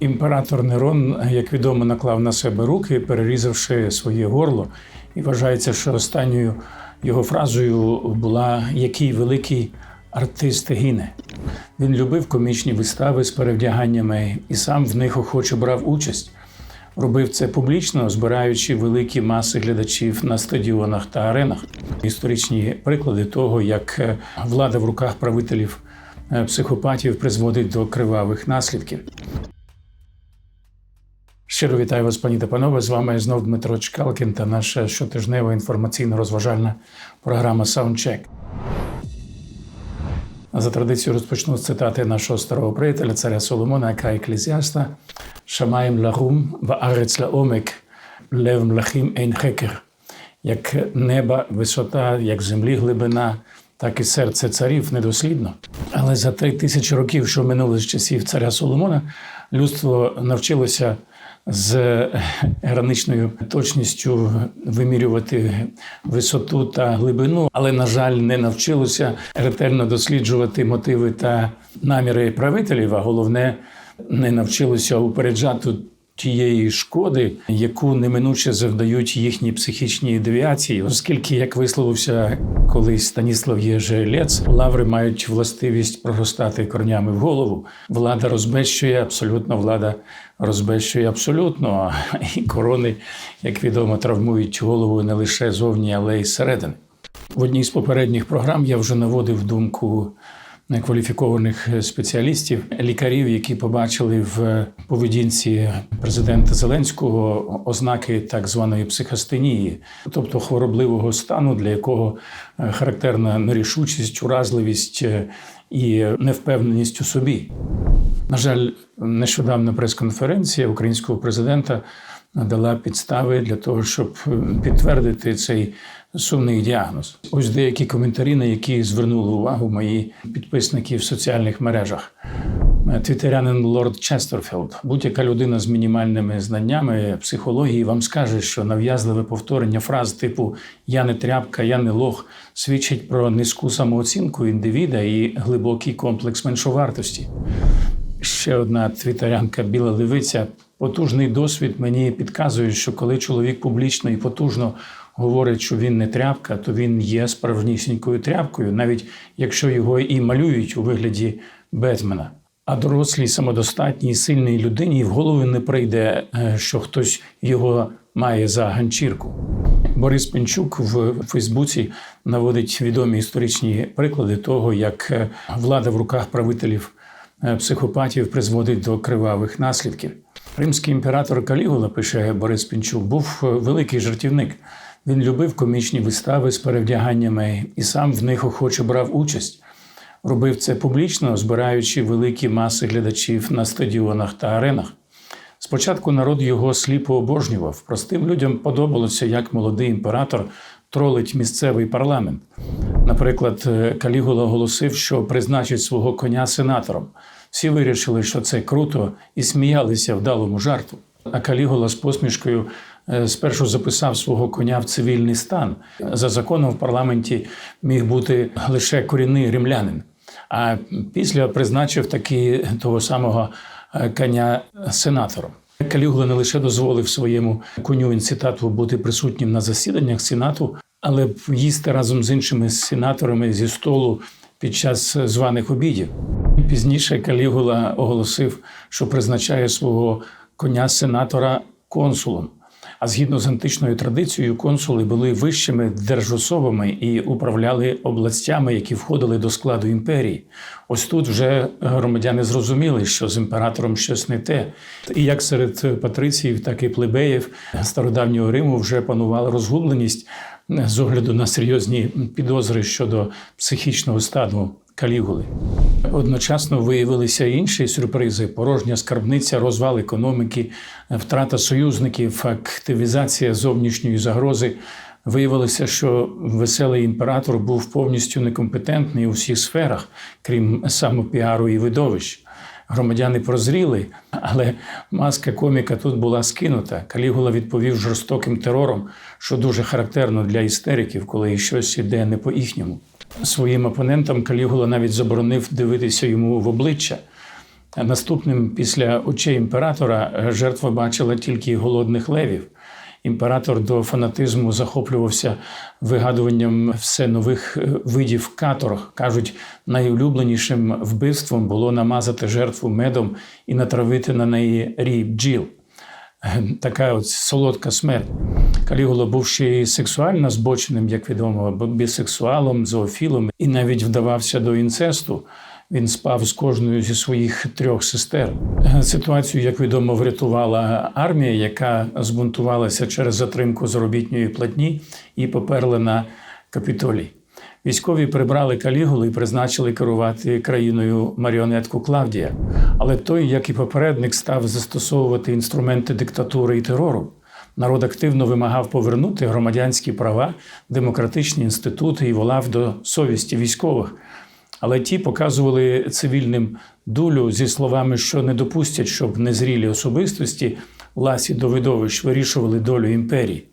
Імператор Нерон, як відомо, наклав на себе руки, перерізавши своє горло. І вважається, що останньою його фразою була який великий артист гине. Він любив комічні вистави з перевдяганнями і сам в них охоче брав участь. Робив це публічно, збираючи великі маси глядачів на стадіонах та аренах. Історичні приклади того, як е, влада в руках правителів е, психопатів призводить до кривавих наслідків. Щиро вітаю вас, пані та панове. З вами знов Дмитро Чкалкін та наша щотижнева інформаційно-розважальна програма Soundcheck. За традицією розпочну з цитати нашого старого приятеля, царя Соломона, яка еклезіаста Шамаєм лагум ва арец лаомек лев млахим ейн хекер. Як неба висота, як землі глибина, так і серце царів недослідно. Але за три тисячі років, що минули з часів царя Соломона, людство навчилося з граничною точністю вимірювати висоту та глибину, але, на жаль, не навчилося ретельно досліджувати мотиви та наміри правителів, а головне, не навчилося упереджати тієї шкоди, яку неминуче завдають їхні психічні девіації, оскільки, як висловився колись Станіслав Єжелець, лаври мають властивість проростати корнями в голову. Влада розбещує, абсолютно влада розбещує абсолютно. І корони, як відомо, травмують голову не лише зовні, але й зсередини. В одній з попередніх програм я вже наводив думку кваліфікованих спеціалістів, лікарів, які побачили в поведінці президента Зеленського ознаки так званої психостенії, тобто хворобливого стану, для якого характерна нерішучість, уразливість і невпевненість у собі. На жаль, нещодавна прес-конференція українського президента надала підстави для того, щоб підтвердити цей сумний діагноз. Ось деякі коментарі, на які звернули увагу мої підписники в соціальних мережах. Твітерянин Лорд Честерфілд, будь-яка людина з мінімальними знаннями психології вам скаже, що нав'язливе повторення фраз типу Я не тряпка, я не лох свідчить про низьку самооцінку індивіда і глибокий комплекс меншовартості. Ще одна твітерянка Біла Левиця. Потужний досвід мені підказує, що коли чоловік публічно і потужно говорить, що він не тряпка, то він є справжнісінькою тряпкою, навіть якщо його і малюють у вигляді Бетмена. А дорослій, самодостатній, сильній людині в голову не прийде, що хтось його має за ганчірку. Борис Пенчук в Фейсбуці наводить відомі історичні приклади того, як влада в руках правителів психопатів призводить до кривавих наслідків. Римський імператор Калігула, пише Борис Пінчук, був великий жартівник. Він любив комічні вистави з перевдяганнями і сам в них охоче брав участь. Робив це публічно, збираючи великі маси глядачів на стадіонах та аренах. Спочатку народ його сліпо обожнював. Простим людям подобалося, як молодий імператор тролить місцевий парламент. Наприклад, Калігула оголосив, що призначить свого коня сенатором. Всі вирішили, що це круто, і сміялися вдалому жарту. А Калігула з посмішкою спершу записав свого коня в цивільний стан. За законом в парламенті міг бути лише корінний римлянин. А після призначив таки того самого коня сенатором. Калігула не лише дозволив своєму коню інцитату бути присутнім на засіданнях сенату, але їсти разом з іншими сенаторами зі столу під час званих обідів. Пізніше Калігула оголосив, що призначає свого коня сенатора консулом. А згідно з античною традицією, консули були вищими держособами і управляли областями, які входили до складу імперії. Ось тут вже громадяни зрозуміли, що з імператором щось не те. І як серед патриціїв, так і плебеїв стародавнього Риму вже панувала розгубленість з огляду на серйозні підозри щодо психічного стану Калігули. Одночасно виявилися інші сюрпризи: порожня скарбниця, розвал економіки, втрата союзників, активізація зовнішньої загрози. Виявилося, що веселий імператор був повністю некомпетентний у всіх сферах, крім самопіару і видовищ. Громадяни прозріли, але маска коміка тут була скинута. Калігула відповів жорстоким терором, що дуже характерно для істериків, коли щось іде не по їхньому. Своїм опонентам Калігула навіть заборонив дивитися йому в обличчя. Наступним після очей імператора е, жертва бачила тільки голодних левів. Імператор до фанатизму захоплювався вигадуванням все нових е, видів каторг. Кажуть, найулюбленішим вбивством було намазати жертву медом і натравити на неї рій бджіл. Така от солодка смерть. Калігула був ще й сексуально збоченим, як відомо, бісексуалом, зоофілом, і навіть вдавався до інцесту. Він спав з кожною зі своїх трьох сестер. Е, Ситуацію, як відомо, врятувала армія, яка збунтувалася через затримку заробітної платні і поперла на капітолій. Військові прибрали Калігулу і призначили керувати країною маріонетку Клавдія. Але той, як і попередник, став застосовувати інструменти диктатури і терору. Народ активно вимагав повернути громадянські права, демократичні інститути і волав до совісті військових. Але ті показували цивільним дулю зі словами, що не допустять, щоб незрілі особистості Ласі Довидович вирішували долю імперії.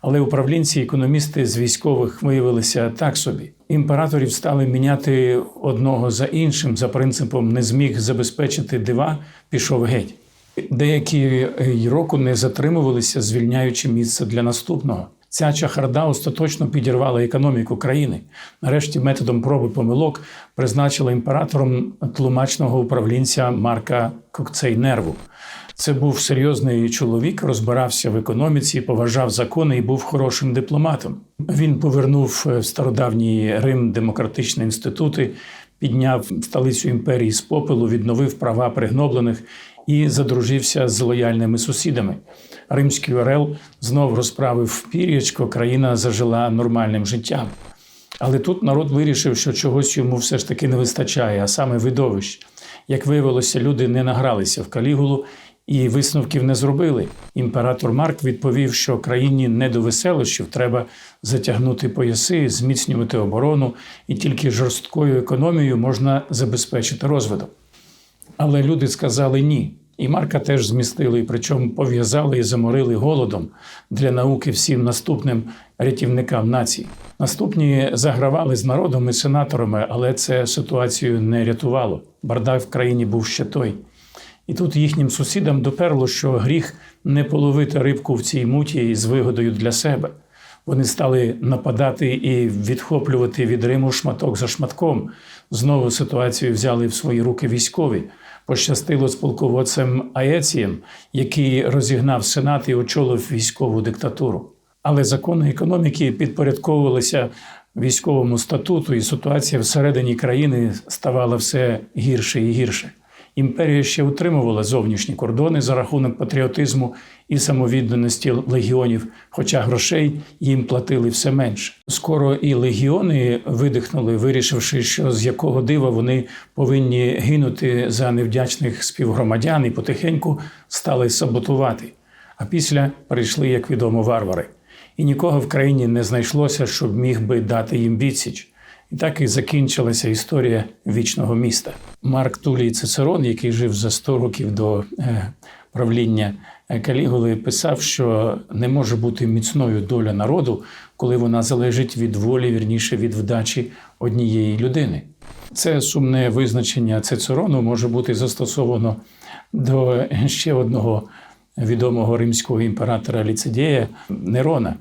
Але управлінці економісти з військових виявилися так собі. Імператорів стали міняти одного за іншим за принципом не зміг забезпечити дива, пішов геть. Деякі року не затримувалися, звільняючи місце для наступного. Ця чахарда остаточно підірвала економіку країни. Нарешті, методом проби помилок призначила імператором тлумачного управлінця Марка Кокцейнерву. Це був серйозний чоловік, розбирався в економіці, поважав закони і був хорошим дипломатом. Він повернув в стародавній Рим демократичні інститути, підняв столицю імперії з попелу, відновив права пригноблених і задружився з лояльними сусідами. Римський Орел знов розправив пір'ячко, країна зажила нормальним життям. Але тут народ вирішив, що чогось йому все ж таки не вистачає, а саме видовищ. Як виявилося, люди не награлися в Калігулу і висновків не зробили. Імператор Марк відповів, що країні не до веселощів треба затягнути пояси, зміцнювати оборону, і тільки жорсткою економією можна забезпечити розвиток. Але люди сказали ні. І Марка теж змістили, причому пов'язали і заморили голодом для науки всім наступним рятівникам нації. Наступні загравали з народом і сенаторами, але це ситуацію не рятувало. Бардак в країні був ще той. І тут їхнім сусідам доперло, що гріх не половити рибку в цій муті з вигодою для себе. Вони стали нападати і відхоплювати від Риму шматок за шматком. Знову ситуацію взяли в свої руки військові. Пощастило з полководцем Аецієм, який розігнав сенат і очолив військову диктатуру. Але закони економіки підпорядковувалися військовому статуту, і ситуація всередині країни ставала все гірше і гірше. Імперія ще утримувала зовнішні кордони за рахунок патріотизму і самовідданості легіонів, хоча грошей їм платили все менше. Скоро і легіони видихнули, вирішивши, що з якого дива вони повинні гинути за невдячних співгромадян і потихеньку стали саботувати. А після прийшли, як відомо, варвари. І нікого в країні не знайшлося, щоб міг би дати їм відсіч. І так і закінчилася історія вічного міста. Марк Тулій Цицерон, який жив за 100 років до е, правління е, Калігули, писав, що не може бути міцною доля народу, коли вона залежить від волі, вірніше від вдачі однієї людини. Це сумне визначення Цицерону може бути застосовано до ще одного відомого римського імператора Ліцедея Нерона.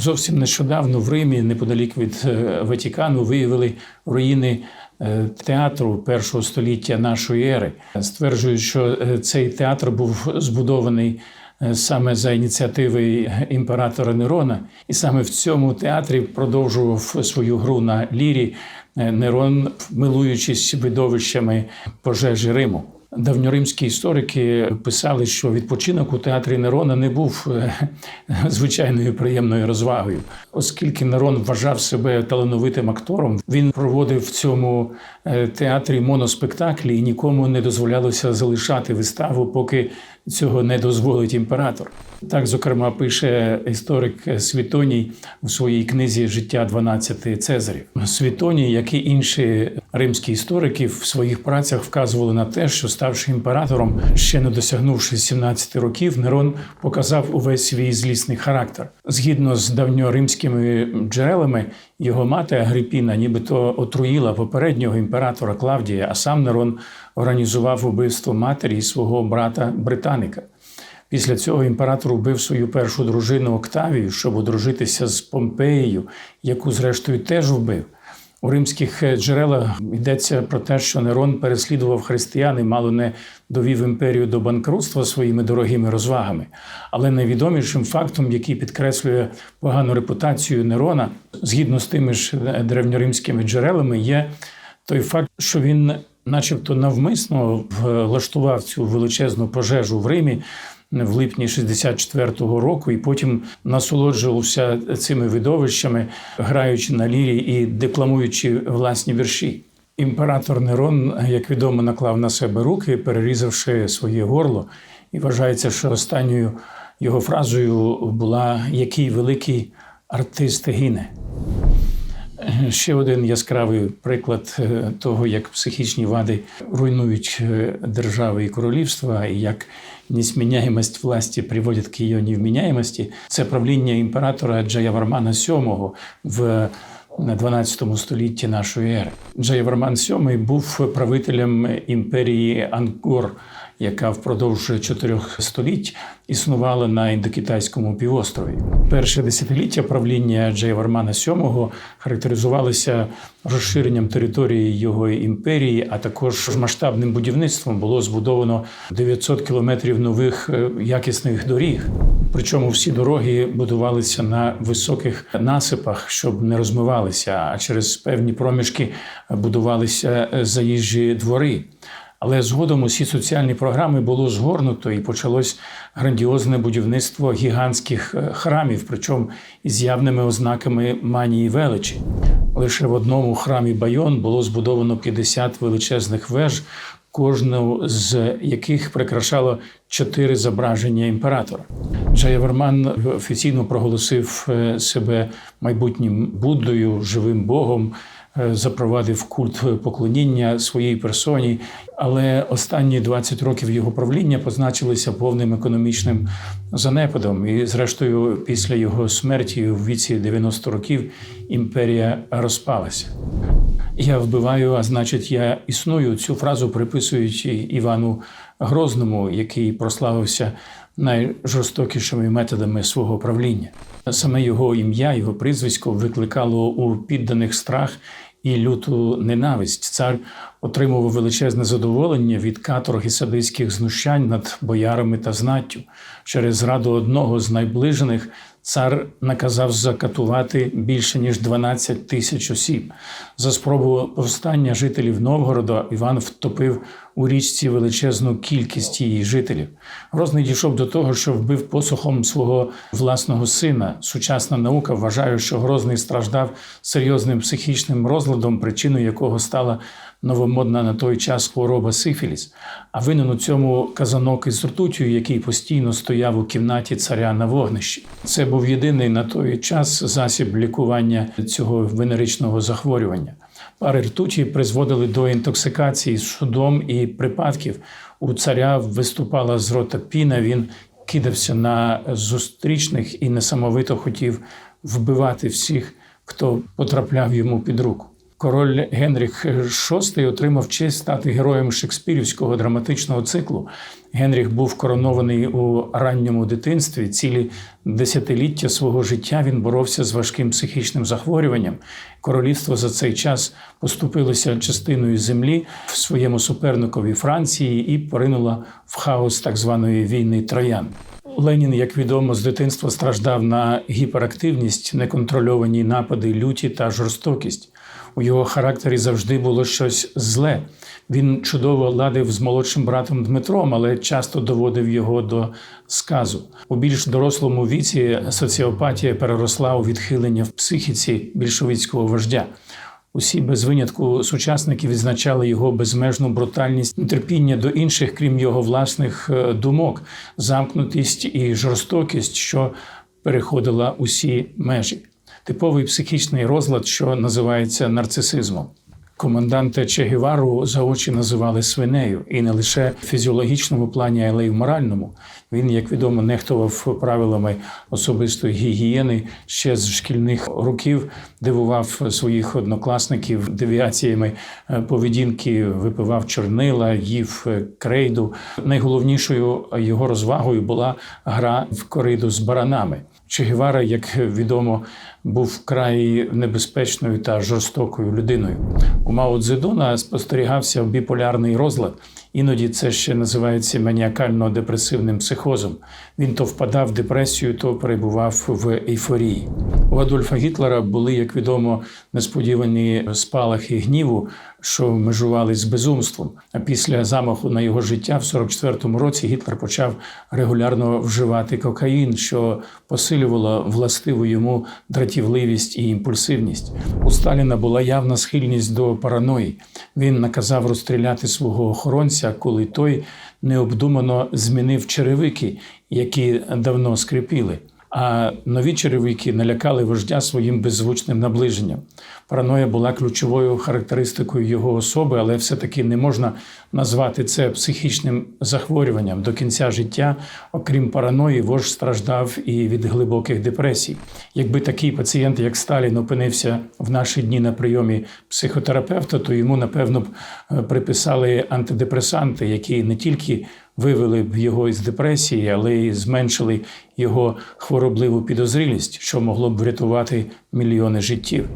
Зовсім нещодавно в Римі, неподалік від е, Ватікану, виявили руїни е, театру першого століття нашої ери. Стверджують, що е, цей театр був збудований саме за ініціативи імператора Нерона, і саме в цьому театрі продовжував свою гру на лірі Нерон, милуючись видовищами пожежі Риму. Давньоримські історики писали, що відпочинок у театрі Нерона не був е, звичайною приємною розвагою, оскільки Нерон вважав себе талановитим актором. Він проводив в цьому е, театрі моноспектаклі і нікому не дозволялося залишати виставу, поки цього не дозволить імператор. Так, зокрема, пише історик Світоній у своїй книзі Життя 12 Цезарів. Світоній, як і інші Римські історики в своїх працях вказували на те, що ставши імператором, ще не досягнувши 17 років, Нерон показав увесь свій злісний характер. Згідно з давньоримськими джерелами, його мати Агрипіна нібито отруїла попереднього імператора Клавдія, а сам Нерон організував убивство матері і свого брата Британика. Після цього імператор убив свою першу дружину Октавію, щоб одружитися з Помпеєю, яку, зрештою, теж вбив. У римських джерелах йдеться про те, що Нерон переслідував християн і мало не довів імперію до банкрутства своїми дорогими розвагами. Але найвідомішим фактом, який підкреслює погану репутацію Нерона, згідно з тими ж древньоримськими джерелами, є той факт, що він, начебто, навмисно влаштував цю величезну пожежу в Римі в липні 64-го року, і потім насолоджувався цими видовищами, граючи на лірі і декламуючи власні вірші. Імператор Нерон, як відомо, наклав на себе руки, перерізавши своє горло, і вважається, що останньою його фразою була який великий артист гине. Ще один яскравий приклад е, того, як психічні вади руйнують е, держави і королівства, і як несміняємость власті приводить к її невміняємості. Це правління імператора Джаявармана VII в 12 столітті нашої ери. Джаяварман VII був правителем імперії Ангкор, яка впродовж чотирьох століть існувала на індокитайському півострові. Перше десятиліття правління Джаявармана VII характеризувалися розширенням території його імперії, а також масштабним будівництвом було збудовано 900 кілометрів нових е, якісних доріг. Причому всі дороги будувалися на високих насипах, щоб не розмивалися, а через певні проміжки будувалися е, заїжджі двори. Але згодом усі соціальні програми було згорнуто і почалось грандіозне будівництво гігантських е, храмів, причому із явними ознаками манії величі. Лише в одному храмі Байон було збудовано 50 величезних веж, кожну з яких прикрашало чотири зображення імператора. Джаяварман офіційно проголосив е, себе майбутнім Буддою, живим Богом. Е, запровадив культ поклоніння своїй персоні, але останні 20 років його правління позначилися повним економічним занепадом. І, зрештою, після його смерті у віці 90 років імперія розпалася. Я вбиваю, а значить, я існую. Цю фразу приписують Івану Грозному, який прославився найжорстокішими методами свого правління. Саме його ім'я, його прізвисько викликало у підданих страх і люту ненависть. Цар отримував величезне задоволення від каторг і садистських знущань над боярами та знаттю. Через зраду одного з найближених цар наказав закатувати більше ніж 12 тисяч осіб. За спробу повстання жителів Новгорода Іван втопив у річці величезну кількість її жителів. Грозний дійшов до того, що вбив посухом свого власного сина. Сучасна наука вважає, що Грозний страждав серйозним психічним розладом, причиною якого стала новомодна на той час хвороба сифіліс, а винен у цьому казанок із ртутю, який постійно стояв у кімнаті царя на вогнищі. Це був єдиний на той час засіб лікування цього венеричного захворювання. Ртуті призводили до інтоксикації судом і припадків. У царя виступала з рота піна. Він кидався на зустрічних і несамовито хотів вбивати всіх, хто потрапляв йому під руку. Король Генріх VI отримав честь стати героєм шекспірівського драматичного циклу. Генріх був коронований у ранньому дитинстві. Цілі десятиліття свого життя він боровся з важким психічним захворюванням. Королівство за цей час поступилося частиною землі в своєму суперникові Франції і поринуло в хаос так званої війни троян. Ленін, як відомо, з дитинства страждав на гіперактивність, неконтрольовані напади, люті та жорстокість. У його характері завжди було щось зле. Він чудово ладив з молодшим братом Дмитром, але часто доводив його до сказу. У більш дорослому віці соціопатія переросла у відхилення в психіці більшовицького вождя. Усі без винятку сучасники відзначали його безмежну брутальність, нетерпіння до інших, крім його власних е, думок, замкнутість і жорстокість, що переходила усі межі типовий психічний розлад, що називається нарцисизмом. Команданта Че Гевару за очі називали свинею, і не лише в фізіологічному плані, але й в моральному. Він, як відомо, нехтував правилами особистої гігієни ще з шкільних років, дивував своїх однокласників девіаціями е, поведінки, випивав чорнила, їв е, крейду. Найголовнішою його розвагою була гра в кориду з баранами. Че Гевара, як відомо, був вкрай небезпечною та жорстокою людиною. У Мао Цзедуна спостерігався біполярний розлад. Іноді це ще називається маніакально-депресивним психозом. Він то впадав в депресію, то перебував в ейфорії. У Адольфа Гітлера були, як відомо, несподівані спалахи гніву, що межували з безумством. А після замаху на його життя в 44-му році Гітлер почав регулярно вживати кокаїн, що посилювало властиву йому дратівливість і імпульсивність. У Сталіна була явна схильність до параної. Він наказав розстріляти свого охоронця, коли той необдумано змінив черевики, які давно скрипіли. А нові черевики налякали вождя своїм беззвучним наближенням. Параноя була ключовою характеристикою його особи, але все-таки не можна назвати це психічним захворюванням. До кінця життя, окрім параної, вождь страждав і від глибоких депресій. Якби такий пацієнт, як Сталін, опинився в наші дні на прийомі психотерапевта, то йому, напевно, б е, приписали антидепресанти, які не тільки вивели б його із депресії, але й зменшили його хворобливу підозрілість, що могло б врятувати мільйони життів.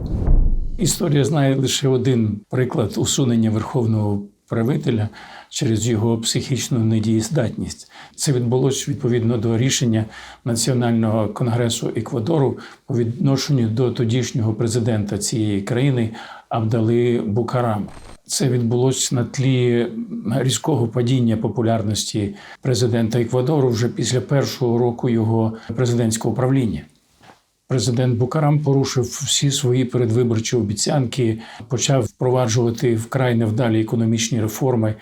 Історія знає лише один приклад усунення верховного правителя через його психічну недієздатність. Це відбулося відповідно до рішення Національного конгресу Еквадору по відношенню до тодішнього президента цієї країни Абдали Букарама. Це відбулося на тлі різкого падіння популярності президента Еквадору вже після першого року його президентського правління. Президент Букарам порушив всі свої передвиборчі обіцянки, почав впроваджувати вкрай невдалі економічні реформи,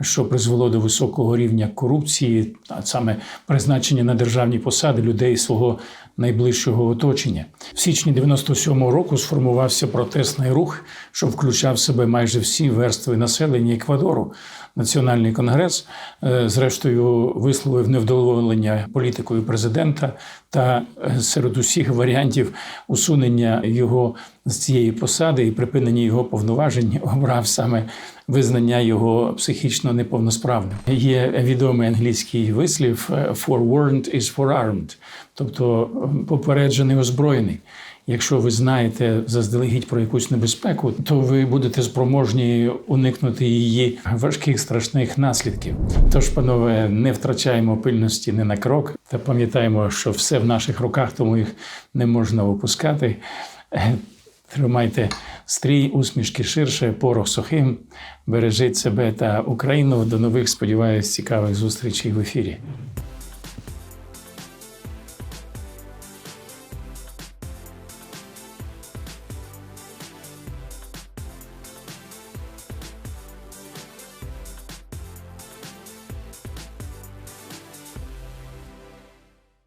що призвело до високого рівня корупції, а саме призначення на державні посади людей свого найближчого оточення. В січні 97-го року сформувався протестний рух, що включав в себе майже всі верстви населення Еквадору. Національний конгрес, е, зрештою, висловив невдоволення політикою президента та е, серед усіх варіантів усунення його з цієї посади і припинення його повноважень обрав саме визнання його психічно неповносправним. Є відомий англійський вислів е, «forewarned is forearmed», тобто попереджений озброєний. Якщо ви знаєте заздалегідь про якусь небезпеку, то ви будете спроможні уникнути її важких страшних наслідків. Тож, панове, не втрачаємо пильності не на крок, та пам'ятаємо, що все в наших руках, тому їх не можна опускати. Тримайте стрій, усмішки ширше, порох сухим. Бережіть себе та Україну. До нових, сподіваюсь, цікавих зустрічей в ефірі.